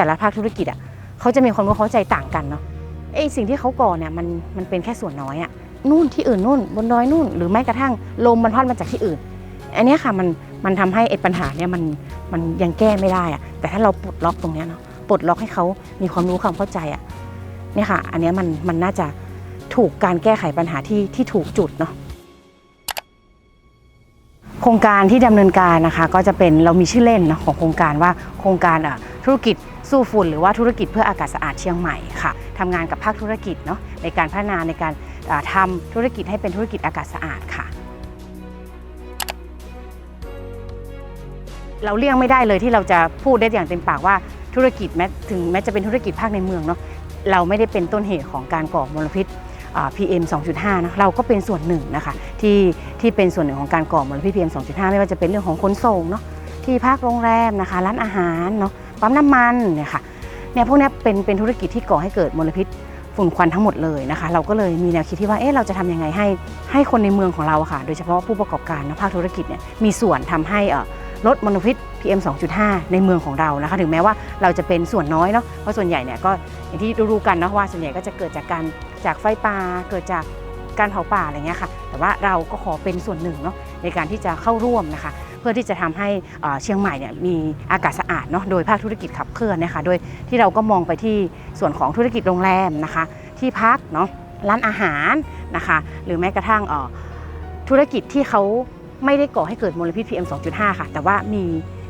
แต่ละภาคธุรกิจอะเขาจะมีความรู้เข้าใจต่างกันเนาะไอ้สิ่งที่เขาก่อเนี่ยมันมันเป็นแค่ส่วนน้อยอะนู่นที่อื่นนู่นบนดอยนู่น หรือแม้กระทั่งลมมันพัดมาจากที่อื่น อันนี้ค่ะมันมันทำให้ไอ้ปัญหาเนี่ยมันมันยังแก้ไม่ได้อะแต่ถ้าเราปลดล็อกตรงเนี้ยเนาะปลดล็อกให้เขามีความรู้ความเข้าใจอะเนี่ยค่ะ อันนี้มันมันน่าจะถูกการแก้ไขปัญหาที่ที่ถูกจุดเนาะโครงการที่ดำเนินการนะคะ ก็จะเป็นเรามีชื่อเล่นเนาะของโครงการว่าโครงการอะ ธุรกิจสู้ฝุ่นหรือว่าธุรกิจเพื่ออากาศสะอาดเชียงใหม่ค่ะทำงานกับภาคธุรกิจเนาะในการพัฒนาในการอ่าทำธุรกิจให้เป็นธุรกิจอากาศสะอาดค่ะเราเลี่ยงไม่ได้เลยที่เราจะพูดได้อย่างเต็มปากว่าธุรกิจแม้ถึงแม้จะเป็นธุรกิจภาคในเมืองเนาะเราไม่ได้เป็นต้นเหตุของการก่อมลพิษอ่า PM 2.5นะเราก็เป็นส่วนหนึ่งนะคะที่ที่เป็นส่วนหนึ่งของการก่อมลพิษ PM 2.5 ไม่ว่าจะเป็นเรื่องของขนส่งเนาะที่พักโรงแรมนะคะร้านอาหารเนาะ ปั๊มน้ำมันเนี่ยค่ะเนี่ยพวกนี้เป็นเป็นธุรกิจที่ก่อให้เกิดมลพิษฝุ่นควันทั้งหมดเลยนะคะ เราก็เลยมีแนวคิดที่ว่าเอ๊ะเราจะทำยังไงให้ให้คนในเมืองของเราค่ะ โดยเฉพาะผู้ประกอบการนะภาคธุรกิจเนี่ยมีส่วนทำให้ลดมลพิษ PM 2.5 ในเมืองของเรานะคะ ถึงแม้ว่าเราจะเป็นส่วนน้อยเนาะเพราะส่วนใหญ่เนี่ยก็อย่างที่รู้กันเนาะว่าส่วนใหญ่ก็จะเกิดจากการจากไฟป่าเกิดจากการเผาป่าอะไรเงี้ยค่ะ แต่ว่าเราก็ขอเป็นส่วนหนึ่งเนาะในการที่จะเข้าร่วมนะคะ เพื่อที่จะทำให้เชียงใหม่เนี่ยมีอากาศสะอาดเนาะโดยภาคธุรกิจขับเคลื่อนนะคะโดยที่เราก็มองไปที่ส่วนของธุรกิจโรงแรมนะคะ ที่พักเนาะร้านอาหารนะคะ หรือแม้กระทั่งธุรกิจที่เขาไม่ได้ก่อให้เกิดมลพิษ PM 2.5 ค่ะ แต่ว่ามี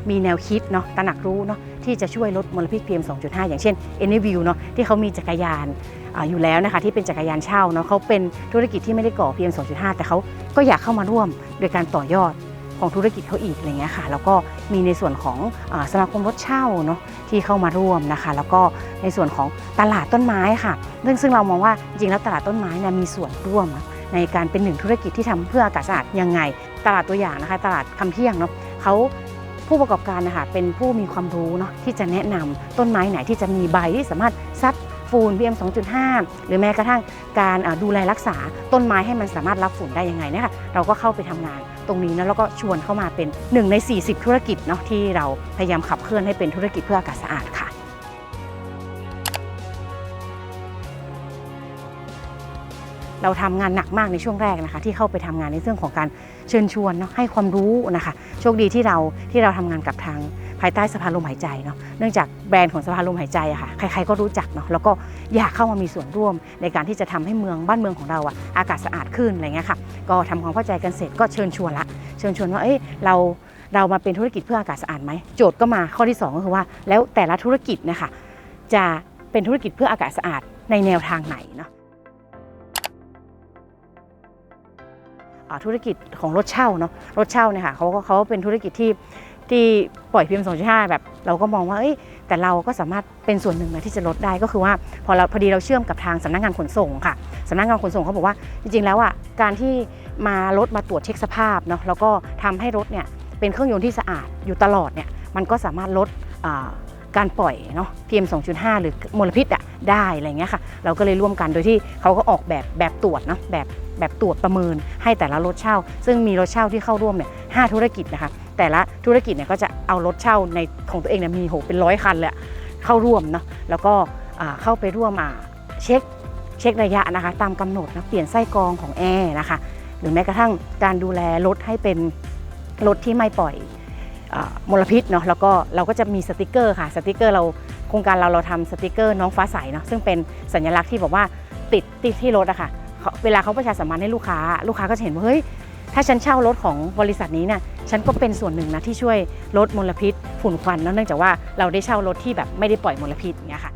มีแนวคิดเนาะตระหนักรู้เนาะที่จะช่วยลดมลพิษ PM 2.5 อย่างเช่น e n e v i e w เนาะที่เขามีจักรยานออยู่แล้วนะคะที่เป็นจักรยานเช่าเนาะเขาเป็นธุรกิจที่ไม่ได้ก่อ PM 2.5 แต่เขาก็อยากเข้ามาร่วมโดยการต่อยอด ของธุรกิจเขาอีกอะไรเงี้ยค่ะแล้วก็มีในส่วนของอสมาคมรถเช่าเนาะที่เข้ามาร่วมนะคะ แล้วก็ในส่วนของตลาดต้นไม้ค่ะ ซึ่งซึ่งเรามองว่าจริงแล้วตลาดต้นไม้เนี่ยมีส่วนร่วมในการเป็นหนึ่งธุรกิจที่ทำเพื่ออากาศสะอาดยังไง ตลาดตัวอย่างนะคะ ตลาดคำเที่ยงเนาะเขาผู้ประกอบการนะคะเป็นผู้มีความรู้เนาะที่จะแนะนำต้นไม้ไหนที่จะมีใบที่สามารถซับ ฝุ่น PM 2.5 หรือแม้กระทั่งการดูแลรักษาต้นไม้ให้มันสามารถรับฝุ่นได้ยังไงเนี่ยค่ะเราก็เข้าไปทำงานตรงนี้นะแล้วก็ชวนเข้ามาเป็นหนึ่งใน 40 ธุรกิจเนาะที่เราพยายามขับเคลื่อนให้เป็นธุรกิจเพื่ออากาศสะอาดค่ะเราทำงานหนักมากในช่วงแรกนะคะ ที่เข้าไปทำงานในเรื่องของการเชิญชวนเนาะให้ความรู้นะคะ โชคดีที่เราที่เราทำงานกับทาง ภายใต้สภาลมหายใจเนาะเนื่องจากแบรนด์ของสภาลมหายใจอะค่ะใครๆก็รู้จักเนาะแล้วก็อยากเข้ามามีส่วนร่วมในการที่จะทำให้เมืองบ้านเมืองของเราอะอากาศสะอาดขึ้นอะไรเงี้ยค่ะก็ทำความเข้าใจกันเสร็จก็เชิญชวนละเชิญชวนว่าเอ้ยเราเรามาเป็นธุรกิจเพื่ออากาศสะอาดไหมโจทย์ก็มาข้อที่สองก็คือว่า แล้วแต่ละธุรกิจนะคะจะเป็นธุรกิจเพื่ออากาศสะอาดในแนวทางไหนเนาะธุรกิจของรถเช่าเนาะรถเช่าเนี่ยค่ะเขาก็เขาเป็นธุรกิจที่ ที่ปล่อย PM 2.5แบบเราก็มองว่าเอ้ยแต่เราก็สามารถเป็นส่วนหนึ่งนะที่จะลดได้ก็คือว่าพอเราพอดีเราเชื่อมกับทางสำนักงานขนส่งค่ะสำนักงานขนส่งเขาบอกว่าจริงๆแล้วอะการที่มารถมาตรวจเช็คสภาพเนาะแล้วก็ทำให้รถเนี่ยเป็นเครื่องยนต์ที่สะอาดอยู่ตลอดเนี่ยมันก็สามารถลดการปล่อยเนาะ PM 2.5 หรือมลพิษอะได้อะไรเงี้ยค่ะ เราก็เลยร่วมกันโดยที่เขาก็ออกแบบแบบตรวจเนาะแบบแบบตรวจประเมินให้แต่ละรถเช่า ซึ่งมีรถเช่าที่เข้าร่วมเนี่ยห้าธุรกิจนะคะ แต่ละธุรกิจเนี่ยก็จะเอารถเช่าในของตัวเองเนี่ยมีโหเป็นร้อยคันเลยเข้าร่วมเนาะแล้วก็เข้าไปร่วมอ่าเช็คเช็คระยะนะคะตามกำหนดนะเปลี่ยนไส้กรองของแอร์นะคะหรือแม้กระทั่งการดูแลรถให้เป็นรถที่ไม่ปล่อยอมลพิษเนาะแล้วก็เราก็จะมีสติกเกอร์ค่ะสติกเกอร์เราโครงการเราเราทำสติกเกอร์น้องฟ้าใสเนาะซึ่งเป็นสัญลักษณ์ที่บอกว่าติดติดที่รถอะค่ะเขาเวลาเขาประชาสัมพันธ์ให้ลูกค้า ลูกค้าก็จะเห็นว่าเฮ้ย ถ้าฉันเช่ารถของบริษัทนี้เนี่ยฉันก็เป็นส่วนหนึ่งนะที่ช่วยลดมลพิษ ฝุ่นควันเนื่องจากว่าเราได้เช่ารถที่แบบไม่ได้ปล่อยมลพิษอย่างเงี้ยค่ะ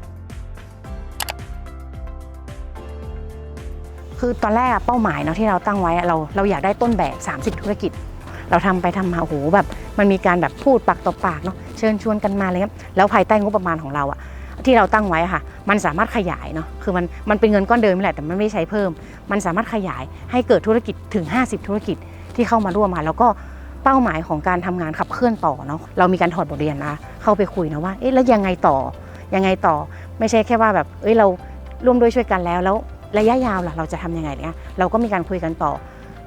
คือตอนแรกอะเป้าหมายเนาะที่เราตั้งไว้เราเราอยากได้ต้นแบบ 30 ธุรกิจ เราทำไปทำมาโอ้โหแบบมันมีการแบบพูดปากต่อปากเนาะเชิญชวนกันมาอะไรเงี้ยแล้วภายใต้งบประมาณของเราอะ ที่เราตั้งไว้ค่ะ มันสามารถขยายเนาะคือมันมันเป็นเงินก้อนเดิมแหละแต่มันไม่ใช้เพิ่ม มันสามารถขยายให้เกิดธุรกิจถึง 50 ธุรกิจที่เข้ามาร่วมค่ะแล้วก็เป้าหมายของการทำงานขับเคลื่อนต่อเนาะเรามีการถอดบทเรียนนะเข้าไปคุยนะว่าเอ๊ะแล้วยังไงต่อยังไงต่อ ไม่ใช่แค่ว่าแบบเอ้ยเราร่วมด้วยช่วยกันแล้วแล้วระยะยาวล่ะเราจะทำยังไงเนี่ยเราก็มีการคุยกันต่อ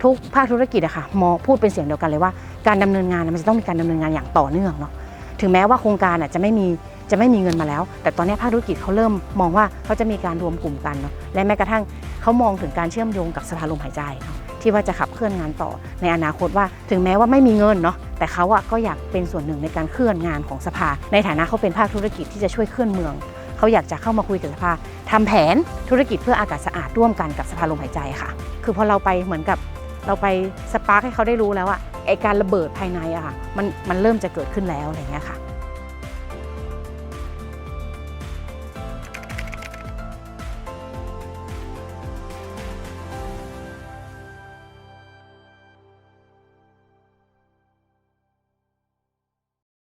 ทุกภาคธุรกิจอะค่ะมอพูดเป็นเสียงเดียวกันเลยว่าการดำเนินงานมันจะต้องมีการดำเนินงานอย่างต่อเนื่องเนาะถึงแม้ว่าโครงการอะจะไม่มี จะไม่มีเงินมาแล้ว แต่ตอนนี้ภาคธุรกิจเขาเริ่มมองว่าเขาจะมีการรวมกลุ่มกันเนาะและแม้กระทั่งเขามองถึงการเชื่อมโยงกับสภาลมหายใจเนาะที่ว่าจะขับเคลื่อนงานต่อในอนาคตว่า ถึงแม้ว่าไม่มีเงินเนาะแต่เขาอะก็อยากเป็นส่วนหนึ่งในการเคลื่อนงานของสภา ในฐานะเขาเป็นภาคธุรกิจที่จะช่วยเคลื่อนเมืองเขาอยากจะเข้ามาคุยกับสภาทำแผนธุรกิจเพื่ออากาศสะอาดร่วมกันกับสภาลมหายใจค่ะ คือพอเราไปเหมือนกับเราไปสปาร์คให้เขาได้รู้แล้วอะไอการระเบิดภายในอะค่ะมันมันเริ่มจะเกิดขึ้นแล้วอะไรเงี้ยค่ะ